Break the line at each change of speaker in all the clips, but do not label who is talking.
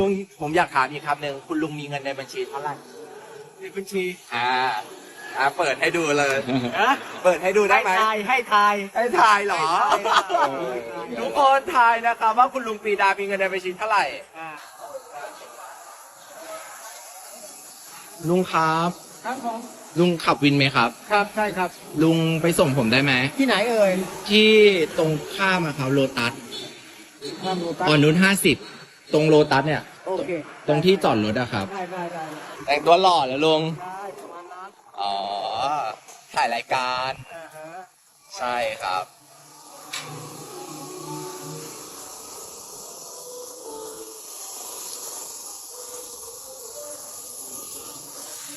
ลุงผมอยากถามอีกคำหนึ่งคุณลุงมีเงินในบัญชีเท่าไหร่
ในบัญชี
อ่าอ่าเปิดให้ดูเลย
ฮะ
เปิดให้ดูได้
ให้
ไหม
ทายให้ทาย
ให้ทายเหรอ
ให้ทาย
ทุกคนทายนะครับว่าคุณลุงปรีดามีเงินในบัญชีเท่าไหร่
อ่า
ลุงครับ
ครับผม
ลุงขับวินไหมครับ
ครับใช่ครับ
ลุงไปส่งผมได้ไหม
ที่ไหนเอ่ย
ที่ตรงข้ามอะครับโลตัส
ทางโลตัส
อ่อนนุชห้าสิบ ตรงโลตัสเนี่ย
โอเค
ตรงที่จอดรถอะครับ
ได้ได้ได้
แต่งตัวหล่อแล้วลุง
ได้ประมาณนั้น
อ๋อ ถ่ายรายการ
อ่าฮะ
ใช่ครับ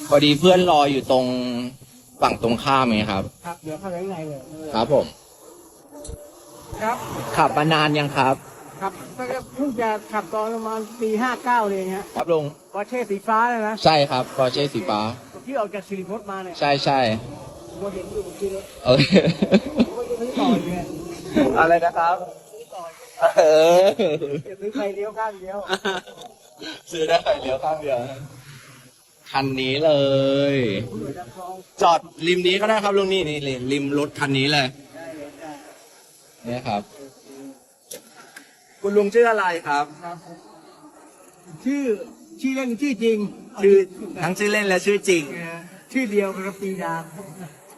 พอดีเพื่อนรออยู่ตรงฝั่งตรงข้ามไงครับ
ครับเดี๋ยวเข้าไปข้างในเลย
ครับผม
ครับ
ขับมานานยังครับ
ครับก็เพิ่งจะขับตอนประมาณปีห้าเก้าเลยฮะ
ครับลุง
ปอร์เช่สีฟ้าเลยนะ
ใช่ครับปอร์เช่สีฟ้า
ที่ออกจากสิริพจน์มาเนี่ย
ใช่ใช่
ผมเห็นอยู่เมื่อกี้เลย
เออ
ผมก็จะซื้อต่ออยู่เนี่ย
อะไรนะครับ
ซื้อต่ออยู่
เออ
จะซื้อไปเดียวข้างเดียว
ซื้อได้เลี้ยวข้างเดียว
คันนี้เลย
เปิดดังทอง
จอดริมนี้ก็ได้ครับลุงนี่นี่ริมริมรถคันนี้เลย
ได้เลยได้
เนี่ยครับ
คุณลุงชื่ออะไรครับ
ครับผมชื่อชื่อเล่นชื่อจริง
ชื่อทั้งชื่อเล่นและชื่อจริง
เออชื่อเดียวกับปีดา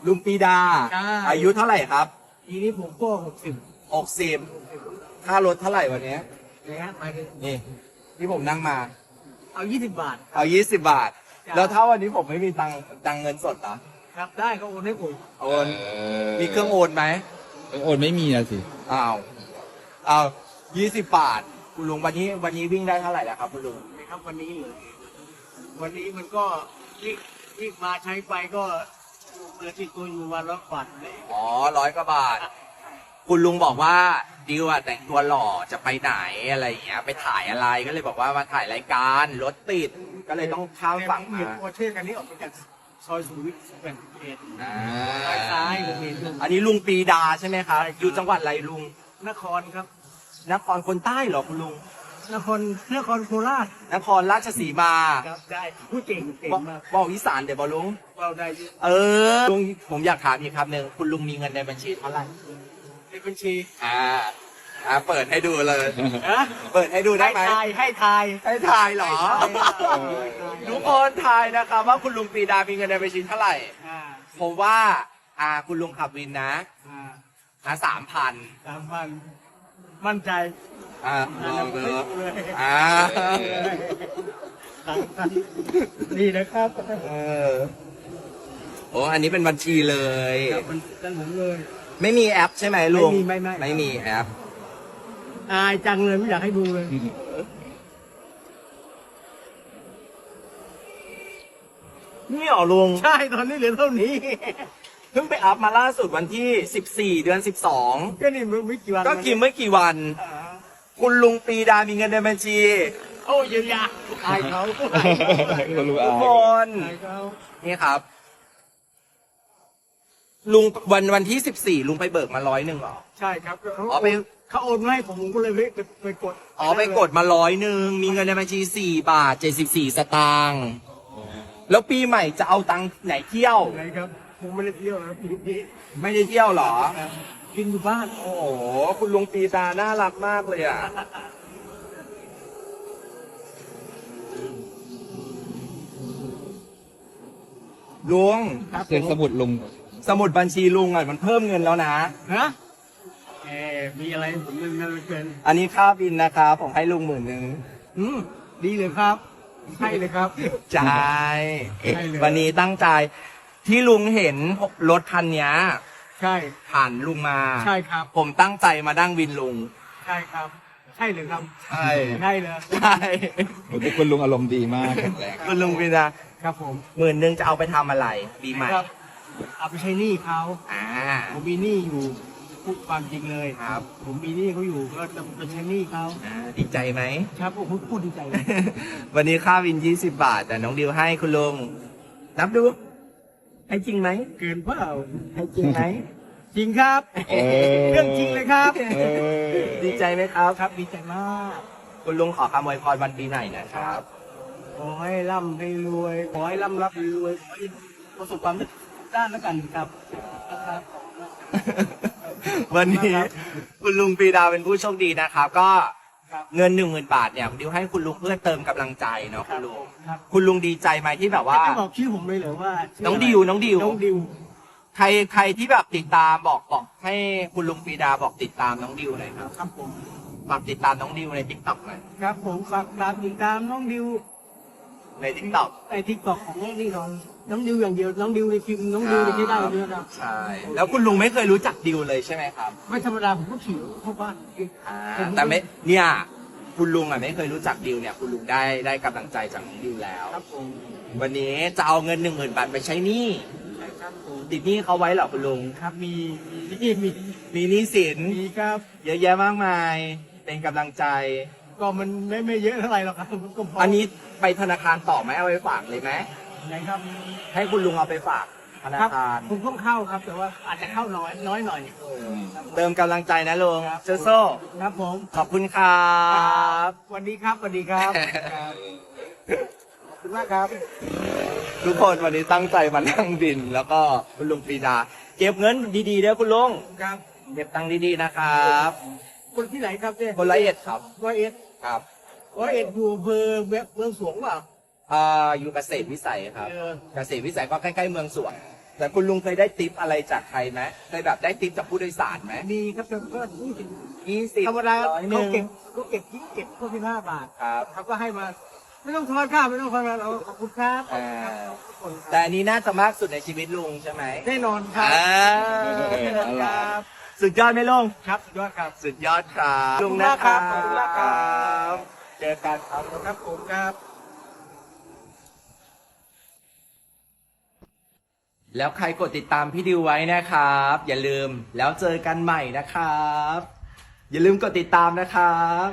ลุงปีดา
ใช่
อายุเท่าไหร่ครับ
ทีนี้ผมก็หกสิบ
หกสิบค่ารถเท่าไหร่วันนี้
นะฮะไปเลย
นี่ ที่ผมนั่งมา
เอายี่สิบบาท
เอายี่สิบบาท
จ้ะ
แล้วถ้าวันนี้ผมไม่มีตังค์ตังค์เงินสดเหรอ
ครับได้ก็โอนให้ผม
โอน มีเครื่องโอนไหม
โอนไม่มีนะสิ
อ้าว อ้าว ยี่สิบบาท คุณลุงวันนี้ วันนี้วิ่งได้เท่าไหร่แล้วครับ คุณลุง
นะครับวันนี้เลยวันนี้มันก็รีบรีบมาใช้ไปก็เหลือติดตัวอยู่วันละบาทเลย
อ๋อร้อยกว่าบาท คุณลุงบอกว่าดิวอะแต่งตัวหล่อจะไปไหนอะไรอย่างเงี้ย ไปถ่ายอะไรก็เลยบอกว่ามาถ่ายรายการรถติดก็เลยต้องข้ามฝั่ง
เห็น
มา
โอเช่กันนี้ออกมาจากซอยสุขุมวิทแบ่งเอ็ด
อ่า
ซ้ายผมเห็นอยู่
อันนี้ลุงปีดาใช่ไหมครับอยู่จังหวัดอะไรลุง
นครครับ
นครคนใต้เหรอคุณลุง
นครนครโคราช
นครราชสีมา
ครับได้ผู้เก่งเก่ง
บอก
มาก
บอกอีสานเดี๋ยวบอลุง
เราได้เยอะ
เออ ลุงผมอยากถามอีกคำหนึ่งคุณลุงมีเงินในบัญชีเท่าไหร่
ในบัญชี
อ่า อ่า เปิดให้ดูเลย
ฮะ
เปิดให้ดูได้ไหม
ให้ทายให้ทาย
ให้ทายเหรอ
ให้ทายให้ทาย
ทุกคนทายนะครับว่าคุณลุงปรีดามีเงินในบัญชีเท่าไหร่
อ่า
ผมว่า อ่า คุณลุงขับวินนะ
อ่า
อ่าสามพัน
สามพัน มั่นใจ
อ่าลองดู
เลย
อ่า
สามพันนี่นะครับ
เออโอ้อันนี้เป็นบัญชีเลย
ครับมันตั้งผมเลย
ไม่มีแอปใช่ไหมลุง
ไม่มีไม่ไม่
ไม่มีแอป
อายจังเลยไม่อยากให้ดูเลย
นี่เหรอลุง
ใช่ตอนนี้เหลือเท่านี้
เพิ่งไปอัพมาล่าสุดวันที่ 14 เดือน
ก็นี่มันไม่กี่วัน
12 ก็กินไม่กี่วัน
อ่า
คุณลุงปรีดามีเงินในบัญชี
โอ้เยียวยาอายเขา
คุณลุง
ทุก
อาย
คน
อายเขา
นี่ครับ ลุงวันวันที่ 14 ลุงไปเบิกมาร้อยหนึ่งเหรอ
ใช่ครับเขา
อ๋อไป
เขาโอนมาให้ผมผมก็เลยไปไปไปกด
อ๋อไปกดมาร้อยหนึ่งมีเงินในบัญชี 4 บาท 74 สตางค์แล้วปีใหม่จะเอาตังค์ไหนเที่ยว
ไหนครับ ผมไม่ได้เที่ยวนะปีนี้
ไม่ได้เที่ยวเหรอ
กินอยู่บ้าน
โอ้โห คุณลุงปรีดาน่ารักมากเลยอะ ลุง
ครับ
เซ็นสมุดลุง
สมุดบัญชีลุงอะมันเพิ่มเงินแล้วนะ
ฮะเออมีอะไรผมเรื่องนั้นเหลือเกิน
อันนี้ค่าบินนะครับผมให้ลุงหมื่นหนึ่ง
อืมดีเลยครับใช่เลยครับ
จ่าย
ใช่เลย
วันนี้ตั้งใจ ที่ลุงเห็นรถคันเนี้ย
ใช่
ผ่านลุงมา
ใช่ครับ
ผมตั้งใจมาดั้งวินลุง
ใช่ครับ ใช่เลยครับ
ใช่
ใช่เลย
ใช่
คุณลุงอารมณ์ดีมากแข็งแรง
คุณลุงวินนะครับ
ผม
หมื่นหนึ่งจะเอาไปทำอะไรปีใหม่
ครับเอาไปใช้หนี้เขา
อ่า
ผมมีหนี้อยู่พูดความจริงเลย
ครับ
ผมมีหนี้เขาอยู่ก็จะไปใช้หนี้เขา
อ่าดีใจไหม
ครับผมพูดดีใจเลย
วันนี้ค่าวิน 20 บาท แต่น้องดิวให้คุณลุงนับดู ให้จริงไหม
เกินเปล่า
ให้จริงไหม
จริงครับ
เออ
เรื่องจริงเลยครับ
เออ
ดีใจไหมครับ
ครับดีใจมาก
คุณลุงขอคำอวยพรวันปีใหม่นะครับ
ขอให้ร่ำให้รวยขอให้ร่ำรับรวยขอให้ประสบความสำเร็จด้านแล้วกันครับครับ
วันนี้คุณลุงปีดาเป็นผู้โชคดีนะครับ ก็
ครับ
เงินหนึ่งหมื่นบาทเนี่ยดิวให้คุณลุงเพื่อเติมกำลังใจเนาะ
ค
คุ
รั
ณ
บ
ลุง
ครับ
คุณลุงดีใจไหมที่แบบว่า
จะบอกชื่อผมเลยเหรอว่าชื่
น้องดิวน้องดิว
น้องดิว
ใครใครที่แบบติดตามบอกบอกให้คุณลุงปีดาบอกติดตามน้องดิวหน่อยครับ
ครับผม
ฝากติดตามน้องดิวในทิกตอกหน่อย
ครับผมฝากตามติดตามน้องดิว
ในทิกตอก
ในทิกตอกของน้องดิวของน้องดิวอย่างเดียวน้องดิวในคลิปน้องดิวในที่ได้เลยนะครับ
ใช่แล้วคุณลุงไม่เคยรู้จักดิวเลยใช่ไหมครับ
ไม่ธรรมดาผมก็ขี่เข้าบ้าน
อ่าแต่ไม่เนี่ยคุณลุงอะไม่เคยรู้จักดิวเนี่ยคุณลุงได้ได้กำลังใจจากน้องดิวแล้ว
ครับผม
วันนี้จะเอาเงินหนึ่งหมื่นบาทไปใช้หนี้
ครับผม
ติดหนี้เขาไว้เหรอคุณลุง
ครับมีมีมี
มีหนี้สิน
มีครับ
เยอะแยะมากมาย เป็นกำลังใจ
ก็มันไม่ไม่เยอะเท่าไหร่หรอกครับมันก็พอ
อันนี้ไปธนาคารต่อไหมเอาไปฝากเลยไหม
ไหนครับ
ให้คุณลุงเอาไปฝากธนา
ครับ
คาร
ผมต้องเข้าครับ แต่ว่าอาจจะเข้าน้อยน้อยหน่อย
เติมกำลังใจนะลุง
ครับ
โซโซ่
ครับผม
ขอบคุณครับ
สวัสดีครับสวัสดีครับครับ ขอบคุณมากครับ
ทุกคนวันนี้ตั้งใจมานั่งดิน แล้วก็คุณลุงปรีดา เก็บเงินดีๆเด้อคุณลุง
ครับ
เก็บตังค์ดีๆนะครับ
คนที่ไหนครับเนี่ย
คนละเอียดครับ
ร้อยเอ็ด
ครับ
ร้อยเอ็ดอยู่อำเภอเมืองสวงเปล่า
อ่าอยู่เกษตรวิสัยครับ
เออ
เกษตรวิสัยก็ใกล้ๆเมืองสวน แต่คุณลุงเคยได้ติปอะไรจากใครไหมเคยแบบได้ติปจากผู้โดยสารไหม
มีครับแต่ก็ยี่สิบ
ยี่สิบ
ธรรมดา
ร้อยหนึ่
เขา
ง
เก็บเขาเก็บยี่เก็บพวกที่ห้าบาท
ครับ
เขาก็ให้มา ไม่ต้องทอนค่าไม่ต้องทอนเราขอบคุณครับขอบคุณครับขอบคุณค
แต่
รับ
อันนี้น่าจะมากสุดในชีวิตลุงใช่ไหม
แน่นอนครับ
อ่า
แน่นอนครับ
สุดยอดไหมลุง
ครับยอดครับ
สุดยอดครับ
ขอบ
ลุ
คุ
ง
ณ
นะ
มาก
ค
ครั
รั
บบขอบคุณมากครับ
เจอกันครับ
ครับผมครับ
แล้วใครกดติดตามพี่ดิวไว้นะครับ อย่าลืมแล้วเจอกันใหม่นะครับ อย่าลืมกดติดตามนะครับ